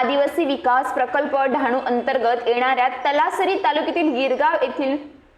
आदिवासी विकास प्रकल्प डहाणू अंतर्गत येणाऱ्या तलासरी तालुक्यातील गिरगाव येथील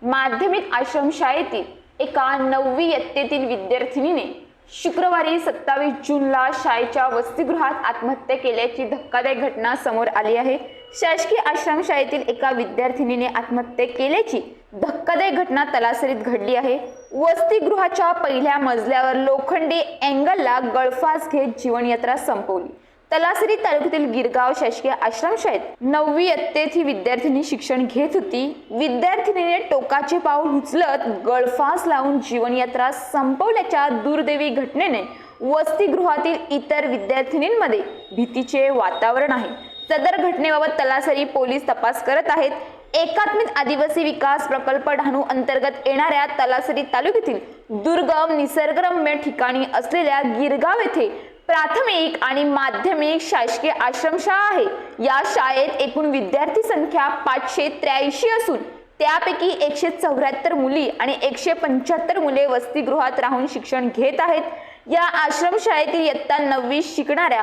माध्यमिक आश्रमशाळेतील एका नववी इयत्तेतील विद्यार्थिनीने शुक्रवारी सत्तावीस जूनला शाळेच्या वसतिगृहात आत्महत्या केल्याची धक्कादायक घटना समोर आली आहे. शासकीय आश्रमशाळेतील एका विद्यार्थिनीने आत्महत्या केल्याची धक्कादायक घटना तलासरीत घडली आहे. वसतिगृहाच्या पहिल्या मजल्यावर लोखंडी अँगलला गळफास घेत जीवनयात्रा संपवली. तलासरी तालुक्यातील गिरगाव शासकीय आश्रमशाळेत नववी इयत्तेत ही विद्यार्थिनी शिक्षण घेत होती. विद्यार्थिनीने टोकाचे पाऊल उचलत गळफास लावून जीवनयात्रा संपवल्याच्या दुर्दैवी घटनेने वसतिगृहातील इतर विद्यार्थिनींमध्ये भीतीचे वातावरण आहे. सदर घटनेबाबत तलासरी पोलीस तपास करत आहेत. एकात्मिक आदिवासी विकास प्रकल्प डहाणू अंतर्गत येणाऱ्या तलासरी तालुक्यातील दुर्गम निसर्गरम्य ठिकाणी असलेल्या गिरगाव येथे प्राथमिक आणि माध्यमिक शासकीय आश्रमशाळा आहे. या शाळेत एकूण विद्यार्थी संख्या पाचशे त्र्याऐंशी असून त्यापैकी एकशे चौऱ्याहत्तर मुली आणि एकशे पंच्याहत्तर मुले वसतिगृहात राहून शिक्षण घेत आहेत. या आश्रमशाळेतील इयत्ता नववी शिकणाऱ्या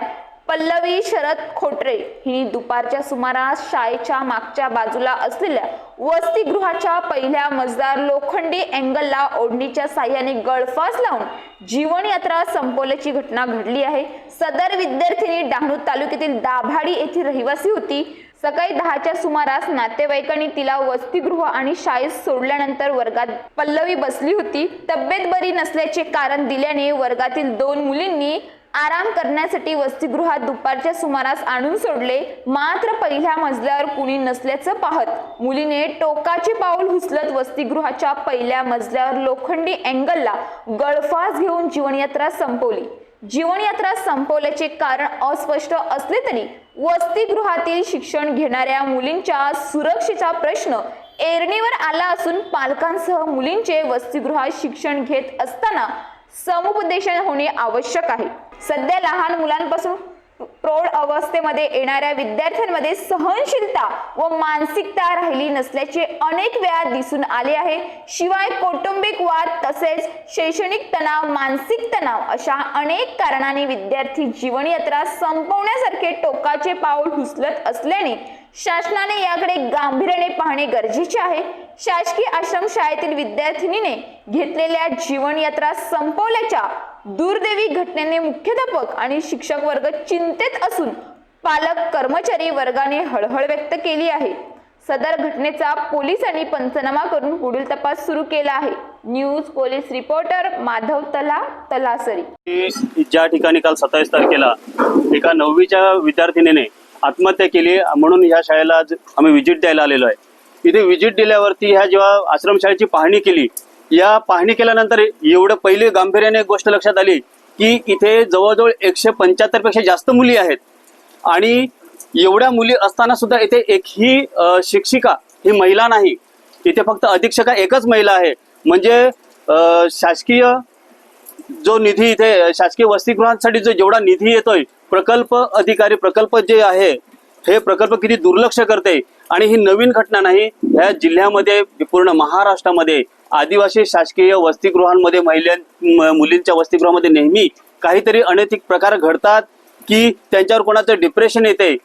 पल्लवी शरद खोटरे हिने दुपारच्या सुमारास शाळेच्या मागच्या बाजूला असलेल्या वसतिगृहाच्या पहिल्या मजदार लोखंडी अँगलला ओढणीच्या साह्याने गळफास लावून जीवनयात्रा संपवल्याची घटना घडली आहे. सदर विद्यार्थिनी डहाणू तालुक्यातील दाभाडी येथील रहिवासी होती. सकाळी दहाच्या सुमारास नातेवाईकांनी तिला वसतिगृह आणि शाळेत सोडल्यानंतर वर्गात पल्लवी बसली होती. तब्येत बरी नसल्याचे कारण दिल्याने वर्गातील दोन मुलींनी आराम करण्यासाठी वसतिगृहात दुपारच्या सुमारास आणून सोडले. मात्र पहिल्या मजल्यावर कुणी नसल्याचं पाहत मुलीने टोकाचे पाऊल उचलत वसतिगृहाच्या पहिल्या मजल्यावर लोखंडी अँगलला गळफास घेऊन जीवनयात्रा संपवली. जीवनयात्रा संपवल्याचे कारण अस्पष्ट असले तरी वसतिगृहातील शिक्षण घेणाऱ्या मुलींच्या सुरक्षेचा प्रश्न एरणीवर आला असून पालकांसह मुलींचे वसतिगृहात शिक्षण घेत असताना समुपदेशन होणे आवश्यक आहे. सध्या लहान मुलांपासून प्रौढ अवस्थेमध्ये येणाऱ्या विद्यार्थ्यांमध्ये सहनशीलता व मानसिकता राहिली नसल्याचे अनेक वेळा दिसून आले आहे. शिवाय कौटुंबिक वाद तसेच शैक्षणिक तणाव मानसिक तणाव अशा अनेक कारणाने विद्यार्थी जीवनयात्रा संपवण्यासारखे टोकाचे पाऊल उचलत असल्याने शासनाने याकडे गांभीर्याने पाहणे गरजेचे आहे. शासकीय आश्रम शाळेतील विद्यार्थिनीने घेतलेल्या जीवनयात्रा संपवल्याच्या दुर्दैवी घटनेने मुख्याध्यापक आणि शिक्षक वर्ग चिंतेत असून पालक कर्मचारी वर्गाने हळहळ व्यक्त केली आहे. सदर घटनेचा पोलिसांनी पंचनामा करून पुढील तपास सुरू केला आहे. न्यूज पोलीस रिपोर्टर माधव तला तलासरी. ज्या ठिकाणी काल सत्तावीस तारखेला एका नववीच्या विद्यार्थिनीने आत्महत्या केली म्हणून ह्या शाळेला आज आम्ही व्हिजिट द्यायला आलेलो आहे. इथे व्हिजिट दिल्यावरती ह्या जेव्हा आश्रमशाळेची पाहणी केली या पाहणी केल्यानंतर एवढं पहिले गांभीर्याने गोष्ट लक्षात आली की इथे जवळजवळ एकशे पंच्याहत्तरपेक्षा जास्त मुली आहेत. आणि एवढ्या मुली असताना सुद्धा इथे एकही शिक्षिका ही महिला नाही. इथे फक्त अधीक्षका एकच महिला आहे. म्हणजे शासकीय जो निधी इथे शासकीय वसतिगृहांसाठी जो जेवढा निधी येतोय प्रकल्प अधिकारी प्रकल्प जे आहे हे प्रकल्प किती दुर्लक्ष करते. आणि ही नवीन घटना नाही ह्या जिल्ह्यामध्ये पूर्ण महाराष्ट्रामध्ये आदिवासी शासकीय वसतिगृहांमध्ये महिला म- मुलींच्या वसतिगृहामध्ये नेहमी काहीतरी अनैतिक प्रकार घडतात की त्यांच्यावर कोणाचं डिप्रेशन येते.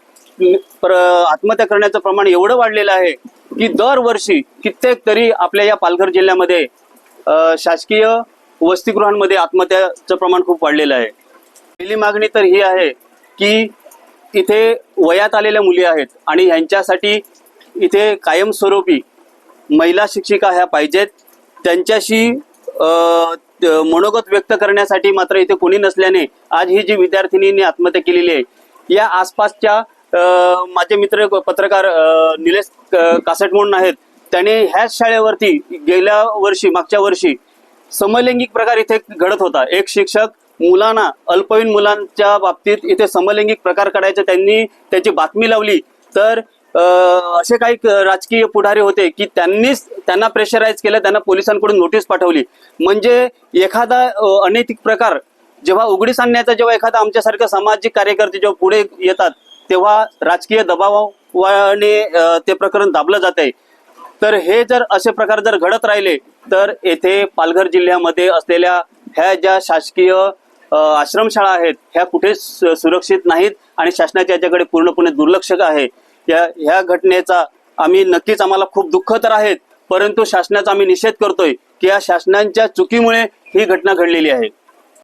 प्र- आत्महत्या करण्याचं प्रमाण एवढं वाढलेलं आहे की दरवर्षी कित्येक तरी आपल्या या पालघर जिल्ह्यामध्ये शासकीय वसतिगृहांमध्ये आत्महत्याचं प्रमाण खूप वाढलेलं आहे. पहिली मागणी तर ही आहे की इथे वयात आलेल्या मुली आहेत आणि ह्यांच्यासाठी इथे कायमस्वरूपी महिला शिक्षिका ह्या पाहिजेत. त्यांच्याशी मनोगत व्यक्त करण्यासाठी मात्र इथे कोणी नसल्याने आज ही जी विद्यार्थिनीने आत्महत्या केलेली आहे या आसपासच्या माझे मित्र पत्रकार निलेश कासट म्हणून आहेत त्याने ह्याच शाळेवरती गेल्या वर्षी मागच्या वर्षी समलैंगिक प्रकार इथे घडत होता. एक शिक्षक मुलांना अल्पवयीन मुलांच्या बाबतीत इथे समलैंगिक प्रकार करायचे त्यांनी त्याची बातमी लावली तर असे काही राजकीय पुढारी होते की त्यांनीच त्यांना प्रेशराईज केलं त्यांना पोलिसांकडून नोटीस पाठवली. म्हणजे एखादा अनैतिक प्रकार जेव्हा उघडीस आणण्याचा जेव्हा एखादा आमच्यासारखं सामाजिक कार्यकर्ते जेव्हा पुढे येतात तेव्हा राजकीय दबावाने ते प्रकरण दाबलं जात आहे तर हे जर असे प्रकार जर घडत राहिले तर येथे पालघर जिल्ह्यामध्ये असलेल्या ह्या ज्या शासकीय आश्रमशाळा आहेत ह्या कुठेच सुरक्षित नाहीत आणि शासनाच्या याच्याकडे पूर्णपणे दुर्लक्ष आहे. या ह्या घटनेचा आम्ही नक्कीच आम्हाला खूप दुःख तर आहेत परंतु शासनाचा आम्ही निषेध करतोय की या शासनाच्या चुकीमुळे ही घटना घडलेली आहे.